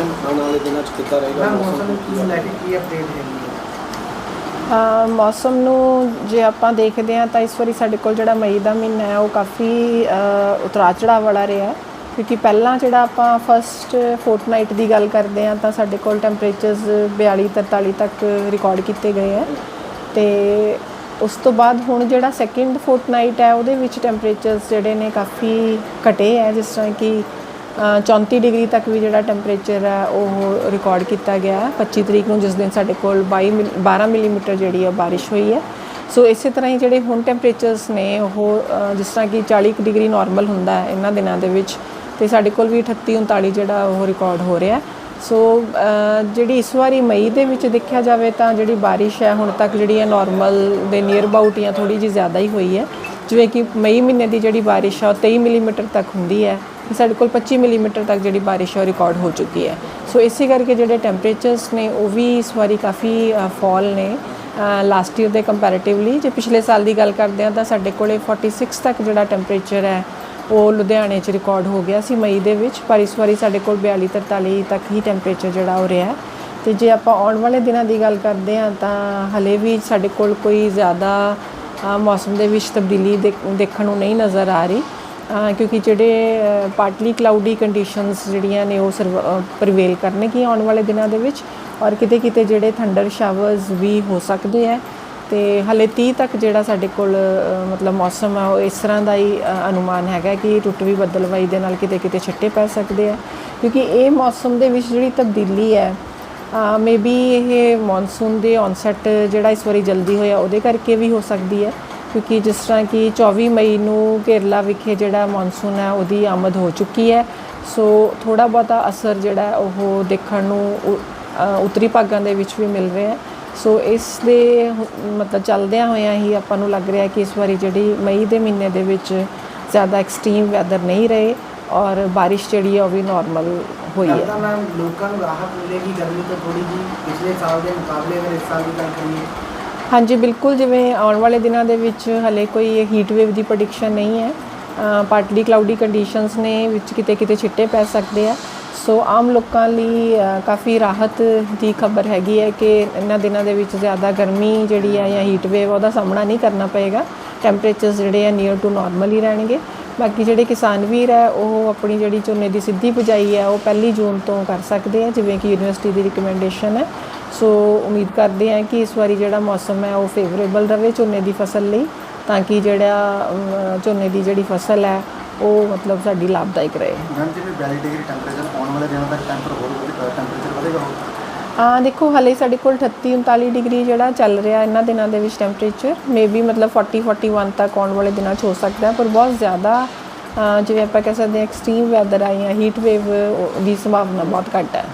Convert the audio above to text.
Ma'am ਆਉਣ ਵਾਲੇ ਦਿਨਾਂ 'ਚ ਕਿੱਦਾਂ ਰਹੇਗਾ ਮੈਮ ਮੌਸਮ? ਕੀ ਨੂੰ ਲੈ ਕੇ ਕੀ ਅਪਡੇਟ ਹੈਗੀ ਹੈ? ਅ, ਮੌਸਮ ਨੂੰ ਜੇ ਆਪਾਂ ਦੇਖਦੇ ਹਾਂ ਤਾਂ ਇਸ ਵਾਰੀ ਸਾਡੇ ਕੋਲ ਜਿਹੜਾ ਮਈ ਦਾ ਮਹੀਨਾ ਹੈ ਉਹ ਕਾਫੀ ਅ, ਉਤਰਾਅ ਚੜਾਅ ਵਾਲਾ ਰਿਹਾ ਹੈ। ਕਿਉਂਕਿ ਪਹਿਲਾਂ ਜਿਹੜਾ ਆਪਾਂ ਫਸਟ ਫੋਰਟਨਾਈਟ ਦੀ ਗੱਲ ਕਰਦੇ ਹਾਂ ਤਾਂ ਸਾਡੇ ਕੋਲ ਟੈਂਪਰੇਚਰਸ 42 43 ਤੱਕ ਰਿਕਾਰਡ ਕੀਤੇ ਗਏ ਹੈ। ਤੇ ਉਸ ਤੋਂ ਬਾਅਦ ਹੁਣ ਜਿਹੜਾ ਸੈਕਿੰਡ ਫੋਰਟਨਾਈਟ ਹੈ ਉਹਦੇ ਵਿੱਚ ਟੈਂਪਰੇਚਰਸ ਜਿਹੜੇ ਨੇ ਕਾਫੀ ਘਟੇ ਹੈ ਜਿਸ ਤਰ੍ਹਾਂ ਕਿ 34 ਡਿਗਰੀ ਤੱਕ ਵੀ ਜਿਹੜਾ ਟੈਂਪਰੇਚਰ ਹੈ, ਉਹ ਰਿਕਾਰਡ ਕੀਤਾ ਗਿਆ ਹੈ। 25 ਤਰੀਕ ਨੂੰ ਜਿਸ ਦਿਨ ਸਾਡੇ ਕੋਲ 22 ਮਿਲ- 12 ਮਿਲੀਮੀਟਰ ਜਿਹੜੀ ਹੈ, ਬਾਰਿਸ਼ ਹੋਈ ਹੈ। ਸੋ ਇਸੇ ਤਰ੍ਹਾਂ ਹੀ ਜਿਹੜੇ ਹੁਣ ਟੈਂਪਰੇਚਰਸ ਨੇ, ਉਹ ਜਿਸ ਤਰ੍ਹਾਂ ਕਿ 40 ਕੁ ਡਿਗਰੀ ਨਾਰਮਲ ਹੁੰਦਾ ਹੈ ਇਹਨਾਂ ਦਿਨਾਂ ਦੇ ਵਿੱਚ, ਤੇ ਸਾਡੇ ਕੋਲ ਵੀ 38 39 ਜਿਹੜਾ ਉਹ ਰਿਕਾਰਡ ਹੋ ਰਿਹਾ ਸੋ ਜਿਹੜੀ ਇਸ ਵਾਰੀ ਮਈ ਦੇ ਵਿੱਚ ਦੇਖਿਆ ਜਾਵੇ ਤਾਂ ਜਿਹੜੀ ਬਾਰਿਸ਼ ਹੈ, ਹੁਣ ਤੱਕ ਜਿਹੜੀ ਹੈ ਨਾਰਮਲ ਦੇ ਨੀਅਰ ਅਬਾਊਟ ਜਾਂ ਥੋੜੀ ਜਿਹੀ ਜ਼ਿਆਦਾ ਹੀ ਹੋਈ ਹੈ। ਜਿਵੇਂ ਕਿ ਮਈ ਮਹੀਨੇ ਦੀ ਜਿਹੜੀ ਬਾਰਿਸ਼ ਆ, ਉਹ 23 ਮਿਲੀਮੀਟਰ ਤੱਕ ਹੁੰਦੀ ਹੈ ਤੇ ਸਾਡੇ ਕੋਲ 25 ਮਿਲੀਮੀਟਰ ਤੱਕ ਜਿਹੜੀ ਬਾਰਿਸ਼ ਆ, ਉਹ ਰਿਕਾਰਡ ਹੋ ਚੁੱਕੀ ਹੈ ਸੋ ਇਸੇ ਕਰਕੇ ਜਿਹੜੇ ਟੈਂਪਰੇਚਰਸ ਨੇ, ਉਹ ਵੀ ਇਸ ਵਾਰੀ ਕਾਫੀ ਫਾਲ ਨੇ ਲਾਸਟ ਈਅਰ ਦੇ ਕੰਪੈਰੀਟਿਵਲੀ ਜੇ ਪਿਛਲੇ ਸਾਲ ਦੀ ਗੱਲ ਕਰਦੇ ਹਾਂ ਤਾਂ ਸਾਡੇ ਕੋਲੇ 46 ਤੱਕ ਜਿਹੜਾ ਟੈਂਪਰੇਚਰ ਹੈ, ਉਹ ਲੁਧਿਆਣੇ 'ਚ ਰਿਕਾਰਡ ਹੋ ਗਿਆ ਸੀ ਮਈ ਦੇ ਵਿੱਚ, ਪਰ ਇਸ ਵਾਰੀ ਸਾਡੇ ਕੋਲ 42 43 ਤੱਕ ਹੀ ਟੈਂਪਰੇਚਰ ਜਿਹੜਾ ਉਹ ਰਿਹਾ ਹੈ। ਤੇ ਜੇ ਆਪਾਂ ਆਉਣ ਵਾਲੇ ਦਿਨਾਂ ਦੀ ਗੱਲ ਕਰਦੇ ਹਾਂ ਤਾਂ ਹਲੇ ਵੀ ਸਾਡੇ ਕੋਲ ਕੋਈ ਜ਼ਿਆਦਾ ਮੌਸਮ ਦੇ ਵਿੱਚ ਤਬਦੀਲੀ ਦੇਖ- ਦੇਖਣ ਨੂੰ ਨਹੀਂ ਨਜ਼ਰ ਆ ਰਹੀ। ਕਿਉਂਕਿ ਜਿਹੜੇ ਪਾਰਟਲੀ ਕਲਾਉਡੀ ਕੰਡੀਸ਼ਨਸ ਜਿਹੜੀਆਂ ਨੇ ਉਹ ਪ੍ਰਵੇਲ ਕਰਨਗੀਆਂ ਆਉਣ ਵਾਲੇ ਦਿਨਾਂ ਦੇ ਵਿੱਚ ਔਰ ਕਿਤੇ ਕਿਤੇ ਜਿਹੜੇ ਥੰਡਰ ਸ਼ਾਵਰਸ ਵੀ ਹੋ ਸਕਦੇ ਹੈ ਤੇ ਹਲੇ 30 ਤੱਕ ਜਿਹੜਾ ਸਾਡੇ ਕੋਲ ਮਤਲਬ ਮੌਸਮ ਆ, ਉਹ ਇਸ ਤਰ੍ਹਾਂ ਦਾ ਹੀ ਅਨੁਮਾਨ ਹੈਗਾ ਕਿ ਟੁੱਟ ਵੀ ਬੱਦਲਵਾਈ ਦੇ ਨਾਲ ਕਿਤੇ ਕਿਤੇ ਛਿੱਟੇ ਪੈ ਸਕਦੇ ਆ। ਕਿਉਂਕਿ ਇਹ ਮੌਸਮ ਦੇ ਵਿੱਚ ਜਿਹੜੀ ਤਬਦੀਲੀ ਹੈ ਮੇਬੀ ਇਹ ਮੌਨਸੂਨ ਦੇ ਔਨਸੈਟ ਜਿਹੜਾ ਇਸ ਵਾਰੀ ਜਲਦੀ ਹੋਇਆ, ਉਹਦੇ ਕਰਕੇ ਵੀ ਹੋ ਸਕਦੀ ਹੈ। ਕਿਉਂਕਿ ਜਿਸ ਤਰ੍ਹਾਂ ਕਿ 24 ਮਈ ਨੂੰ ਕੇਰਲਾ ਵਿਖੇ ਜਿਹੜਾ ਮੌਨਸੂਨ ਹੈ, ਉਹਦੀ ਆਮਦ ਹੋ ਚੁੱਕੀ ਹੈ। ਸੋ ਥੋੜਾ ਬਹੁਤਾ ਅਸਰ ਜਿਹੜਾ ਉਹ ਦੇਖਣ ਨੂੰ ਉੱਤਰੀ ਭਾਗਾਂ ਦੇ ਵਿੱਚ ਵੀ ਮਿਲ ਰਿਹਾ ਹੈ। ਸੋ ਇਸ ਦੇ ਮਤਲਬ ਚੱਲਦਿਆਂ ਹੋਇਆਂ ਹੀ ਆਪਾਂ ਨੂੰ ਲੱਗ ਰਿਹਾ ਕਿ ਇਸ ਵਾਰੀ ਜਿਹੜੀ ਮਈ ਦੇ ਮਹੀਨੇ ਦੇ ਵਿੱਚ ਜ਼ਿਆਦਾ ਐਕਸਟ੍ਰੀਮ ਵੈਦਰ ਨਹੀਂ ਰਹੇ ਔਰ ਬਾਰਿਸ਼ ਜਿਹੜੀ ਹੈ, ਉਹ ਵੀ ਨਾਰਮਲ ਹੋਈ ਹੈ। ਲੱਗਦਾ ਮੈਮ ਲੋਕਾਂ ਨੂੰ ਰਾਹਤ ਮਿਲੇਗੀ ਗਰਮੀ ਤੋਂ ਥੋੜੀ ਜੀ ਪਿਛਲੇ ਸਾਲ ਦੇ ਮੁਕਾਬਲੇ ਅਗਰ ਇਸ ਸਾਲ ਦੀ ਗੱਲ ਕਰੀਏ। ਹਾਂਜੀ ਬਿਲਕੁਲ ਜਿਵੇਂ ਆਉਣ ਵਾਲੇ ਦਿਨਾਂ ਦੇ ਵਿੱਚ ਹਲੇ ਕੋਈ ਹੀਟ ਵੇਵ ਦੀ ਪ੍ਰੈਡਿਕਸ਼ਨ ਨਹੀਂ ਹੈ। ਪਾਰਟਲੀ ਕਲਾਉਡੀ ਕੰਡੀਸ਼ਨਸ ਨੇ ਵਿੱਚ ਕਿਤੇ ਕਿਤੇ ਛਿੱਟੇ ਪੈ ਸਕਦੇ ਆ। ਸੋ ਆਮ ਲੋਕਾਂ ਲਈ ਕਾਫੀ ਰਾਹਤ ਦੀ ਖਬਰ ਹੈਗੀ ਹੈ ਕਿ ਇਹਨਾਂ ਦਿਨਾਂ ਦੇ ਵਿੱਚ ਜ਼ਿਆਦਾ ਗਰਮੀ ਜਿਹੜੀ ਹੈ ਜਾਂ ਹੀਟ ਵੇਵ ਉਹਦਾ ਸਾਹਮਣਾ ਨਹੀਂ ਕਰਨਾ ਪਏਗਾ। ਟੈਂਪਰੇਚਰਸ ਜਿਹੜੇ ਆ ਨੀਅਰ ਟੂ ਨਾਰਮਲ ਹੀ ਰਹਿਣਗੇ। ਬਾਕੀ ਜਿਹੜੇ ਕਿਸਾਨ ਵੀਰ ਹੈ, ਉਹ ਆਪਣੀ ਜਿਹੜੀ ਝੋਨੇ ਦੀ ਸਿੱਧੀ ਬਿਜਾਈ ਹੈ, ਉਹ ਪਹਿਲੀ ਜੂਨ ਤੋਂ ਕਰ ਸਕਦੇ ਆ, ਜਿਵੇਂ ਕਿ ਯੂਨੀਵਰਸਿਟੀ ਦੀ ਰਿਕਮੈਂਡੇਸ਼ਨ ਹੈ। ਸੋ ਉਮੀਦ ਕਰਦੇ ਹਾਂ ਕਿ ਇਸ ਵਾਰੀ ਜਿਹੜਾ ਮੌਸਮ ਹੈ, ਉਹ ਫੇਵਰੇਬਲ ਰਹੇ ਝੋਨੇ ਦੀ ਫਸਲ ਲਈ, ਤਾਂ ਕਿ ਜਿਹੜਾ ਝੋਨੇ ਦੀ ਜਿਹੜੀ ਫਸਲ ਹੈ, ਉਹ ਮਤਲਬ ਸਾਡੀ ਲਾਭਦਾਇਕ ਰਹੇ। ਮੈਮ, ਜਿਵੇਂ 42 ਡਿਗਰੀ ਟੈਂਪਰੇਚਰ ਆਉਣ ਵਾਲੇ ਦਿਨਾਂ ਤੱਕ ਟੈਂਪਰ ਹੋਰ ਟੈਂਪਰੇਚਰ ਵਧੇਗਾ ਆ ਦੇਖੋ, ਹਲੇ ਸਾਡੇ ਕੋਲ 38 39 ਡਿਗਰੀ ਜਿਹੜਾ ਚੱਲ ਰਿਹਾ ਇਹਨਾਂ ਦਿਨਾਂ ਦੇ ਵਿੱਚ ਟੈਂਪਰੇਚਰ ਮੇਬੀ ਮਤਲਬ 40 41 ਤੱਕ ਆਉਣ ਵਾਲੇ ਦਿਨਾਂ 'ਚ ਹੋ ਸਕਦਾ ਪਰ ਬਹੁਤ ਜ਼ਿਆਦਾ ਜਿਵੇਂ ਆਪਾਂ ਕਹਿ ਸਕਦੇ ਹਾਂ ਐਕਸਟ੍ਰੀਮ ਵੈਦਰ ਆ ਜਾਂ ਹੀਟ ਵੇਵ ਦੀ ਸੰਭਾਵਨਾ ਬਹੁਤ ਘੱਟ ਹੈ।